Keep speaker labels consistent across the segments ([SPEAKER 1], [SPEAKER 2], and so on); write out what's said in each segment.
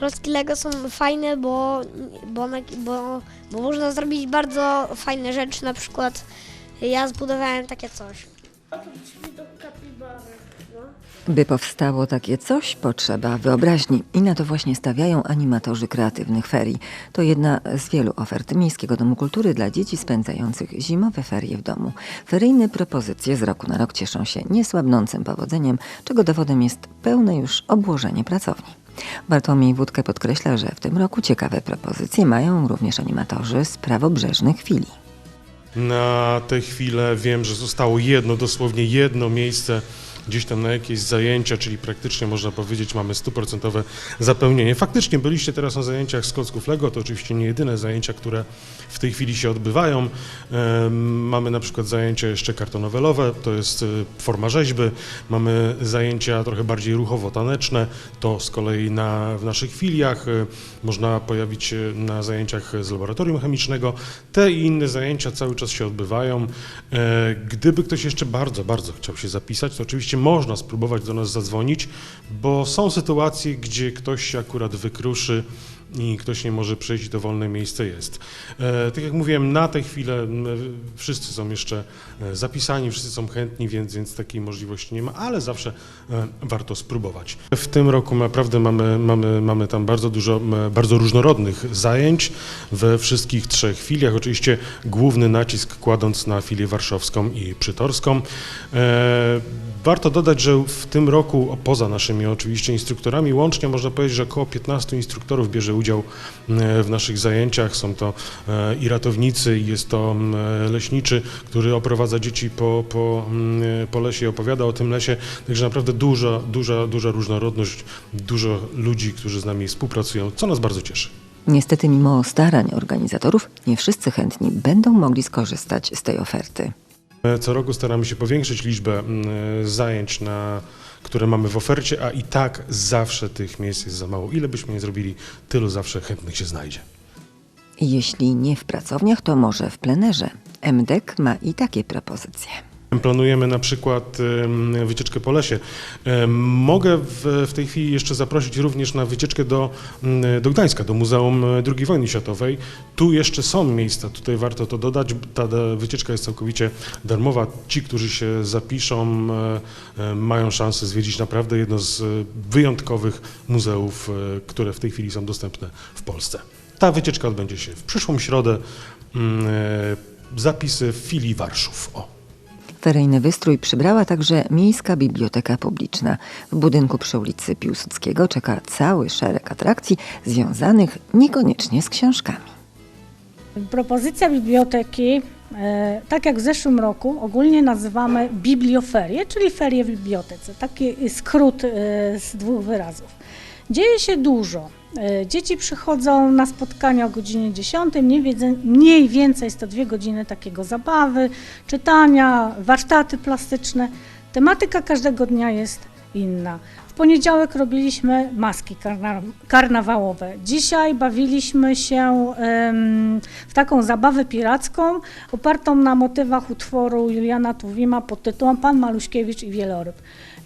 [SPEAKER 1] klocki Lego są fajne, bo, bo, bo, bo można zrobić bardzo fajne rzeczy, na przykład ja zbudowałem takie coś.
[SPEAKER 2] By powstało takie coś, potrzeba wyobraźni i na to właśnie stawiają animatorzy kreatywnych ferii. To jedna z wielu ofert Miejskiego Domu Kultury dla dzieci spędzających zimowe ferie w domu. Feryjne propozycje z roku na rok cieszą się niesłabnącym powodzeniem, czego dowodem jest pełne już obłożenie pracowni. Bartłomiej Wódkę podkreśla, że w tym roku ciekawe propozycje mają również animatorzy z prawobrzeżnych filii.
[SPEAKER 3] Na tę chwilę wiem, że zostało jedno, dosłownie jedno miejsce gdzieś tam na jakieś zajęcia, czyli praktycznie można powiedzieć mamy stuprocentowe zapełnienie. Faktycznie byliście teraz na zajęciach z klocków Lego, to oczywiście nie jedyne zajęcia, które w tej chwili się odbywają. Mamy na przykład zajęcia jeszcze kartonowelowe, to jest y, forma rzeźby. Mamy zajęcia trochę bardziej ruchowo-taneczne, to z kolei na, w naszych filiach. y, Można pojawić się na zajęciach z laboratorium chemicznego. Te i inne zajęcia cały czas się odbywają. E, Gdyby ktoś jeszcze bardzo, bardzo chciał się zapisać, to oczywiście można spróbować do nas zadzwonić, bo są sytuacje, gdzie ktoś się akurat wykruszy i ktoś nie może przyjść, to wolne miejsce jest. E, tak jak mówiłem, na tę chwilę wszyscy są jeszcze e, zapisani, wszyscy są chętni, więc, więc takiej możliwości nie ma, ale zawsze e, warto spróbować. W tym roku naprawdę mamy, mamy, mamy tam bardzo dużo, bardzo różnorodnych zajęć we wszystkich trzech filiach. Oczywiście główny nacisk kładąc na filię warszawską i przytorską. Warto dodać, że w tym roku, poza naszymi oczywiście instruktorami, łącznie można powiedzieć, że około 15 instruktorów bierze udział e, w naszych zajęciach. Są to e, i ratownicy, i jest to m, leśniczy, który oprowadza dzieci po, po, po lesie i opowiada o tym lesie. Także naprawdę duża, duża, duża różnorodność, dużo ludzi, którzy z nami współpracują, co nas bardzo cieszy.
[SPEAKER 2] Niestety, mimo starań organizatorów, nie wszyscy chętni będą mogli skorzystać z tej oferty.
[SPEAKER 3] E, Co roku staramy się powiększyć liczbę zajęć, na, które mamy w ofercie, a i tak zawsze tych miejsc jest za mało. Ile byśmy nie zrobili, tylu zawsze chętnych się znajdzie.
[SPEAKER 2] Jeśli nie w pracowniach, to może w plenerze. MDEK ma i takie propozycje.
[SPEAKER 3] Planujemy na przykład wycieczkę po lesie. Mogę w, w tej chwili jeszcze zaprosić również na wycieczkę do, mm, do Gdańska, do Muzeum II Wojny Światowej. Tu jeszcze są miejsca, tutaj warto to dodać. Ta wycieczka jest całkowicie darmowa. Ci, którzy się zapiszą, e, e, mają szansę zwiedzić naprawdę jedno z e, wyjątkowych muzeów, e, które w tej chwili są dostępne w Polsce. Ta wycieczka odbędzie się w przyszłą środę. Mm, e, Zapisy w filii Warszów. O.
[SPEAKER 2] Feryjny wystrój przybrała także Miejska Biblioteka Publiczna. W budynku przy ulicy Piłsudskiego czeka cały szereg atrakcji związanych niekoniecznie z książkami.
[SPEAKER 4] Propozycja biblioteki, e, tak jak w zeszłym roku, ogólnie nazywamy biblioferie, czyli ferie w bibliotece. Taki skrót e, z dwóch wyrazów. Dzieje się dużo. E, Dzieci przychodzą na spotkania o godzinie 10, mniej, więcej jest to dwie godziny takiego zabawy, czytania, warsztaty plastyczne. Tematyka każdego dnia jest inna. W poniedziałek robiliśmy maski karna, karnawałowe. Dzisiaj bawiliśmy się em, w taką zabawę piracką opartą na motywach utworu Juliana Tuwima pod tytułem Pan Maluśkiewicz i Wieloryb.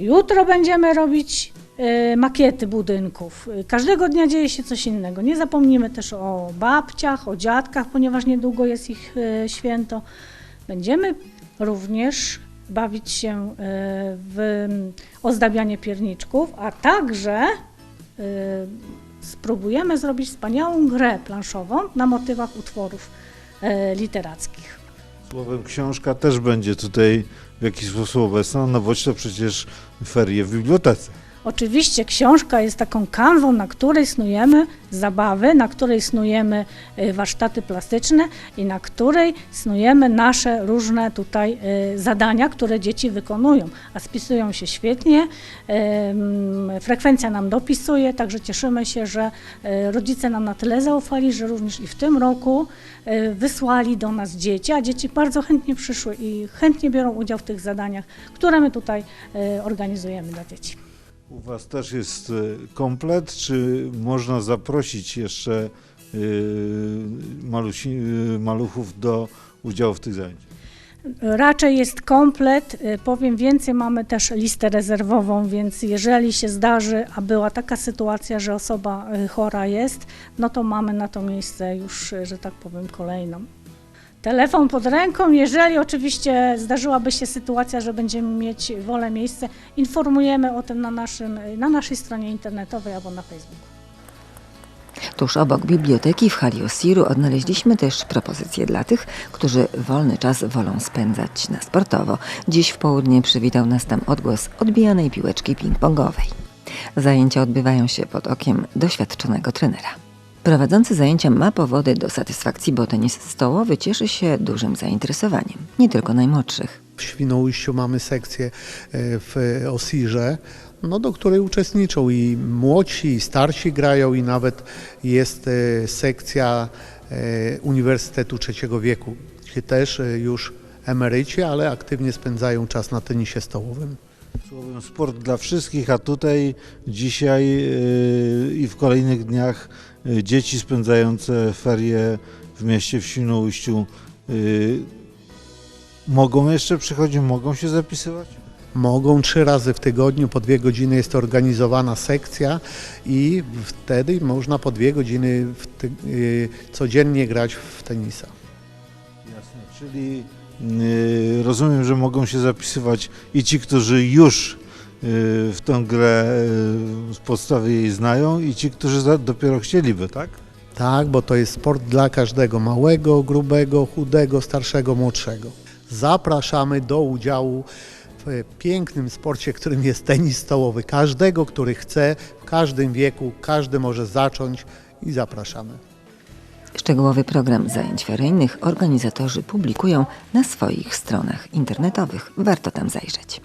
[SPEAKER 4] Jutro będziemy robić makiety budynków. E, Każdego dnia dzieje się coś innego. Nie zapomnimy też o babciach, o dziadkach, ponieważ niedługo jest ich e, święto. Będziemy również bawić się e, w ozdabianie pierniczków, a także e, spróbujemy zrobić wspaniałą grę planszową na motywach utworów e, literackich.
[SPEAKER 5] Słowem książka też będzie tutaj w jakiś sposób obecna, no boć to przecież ferie w bibliotece.
[SPEAKER 4] Oczywiście książka jest taką kanwą, na której snujemy zabawy, na której snujemy e, warsztaty plastyczne i na której snujemy nasze różne tutaj e, zadania, które dzieci wykonują, a spisują się świetnie, frekwencja nam dopisuje, także cieszymy się, że e, rodzice nam na tyle zaufali, że również i w tym roku wysłali do nas dzieci, a dzieci bardzo chętnie przyszły i chętnie biorą udział w tych zadaniach, które my tutaj organizujemy dla dzieci.
[SPEAKER 5] U Was też jest e, komplet, czy można zaprosić jeszcze e, malusi, e, maluchów do udziału w tych zajęciach?
[SPEAKER 4] Raczej jest komplet. Powiem więcej, mamy też listę rezerwową, więc jeżeli się zdarzy, a była taka sytuacja, że osoba chora jest, no to mamy na to miejsce już, że tak powiem, kolejną. Telefon pod ręką, jeżeli oczywiście zdarzyłaby się sytuacja, że będziemy mieć wolę miejsce, informujemy o tym na, naszym, na naszej stronie internetowej albo na Facebooku.
[SPEAKER 2] Tuż obok biblioteki w hali Osiru odnaleźliśmy też propozycje dla tych, którzy wolny czas wolą spędzać na sportowo. Dziś w południe przywitał nas tam odgłos odbijanej piłeczki ping-pongowej. Zajęcia odbywają się pod okiem doświadczonego trenera. Prowadzący zajęcia ma powody do satysfakcji, bo tenis stołowy cieszy się dużym zainteresowaniem, nie tylko najmłodszych.
[SPEAKER 6] W Świnoujściu mamy sekcję e, w Osirze, no, do której uczestniczą i młodsi, i starsi grają i nawet jest e, sekcja e, Uniwersytetu Trzeciego Wieku, gdzie też już emeryci, ale aktywnie spędzają czas na tenisie stołowym.
[SPEAKER 5] Słowem sport dla wszystkich, a tutaj dzisiaj yy, i w kolejnych dniach dzieci spędzające ferie w mieście w Świnoujściu yy, mogą jeszcze przychodzić, mogą się zapisywać?
[SPEAKER 6] Mogą trzy razy w tygodniu, po dwie godziny jest organizowana sekcja i wtedy można po dwie godziny ty, y, codziennie grać w tenisa.
[SPEAKER 5] Jasne, czyli rozumiem, że mogą się zapisywać i ci, którzy już w tą grę z podstawy jej znają i ci, którzy dopiero chcieliby, tak?
[SPEAKER 6] Tak, bo to jest sport dla każdego, małego, grubego, chudego, starszego, młodszego. Zapraszamy do udziału w pięknym sporcie, którym jest tenis stołowy. Każdego, który chce, w każdym wieku, każdy może zacząć i zapraszamy.
[SPEAKER 2] Szczegółowy program zajęć feryjnych organizatorzy publikują na swoich stronach internetowych. Warto tam zajrzeć.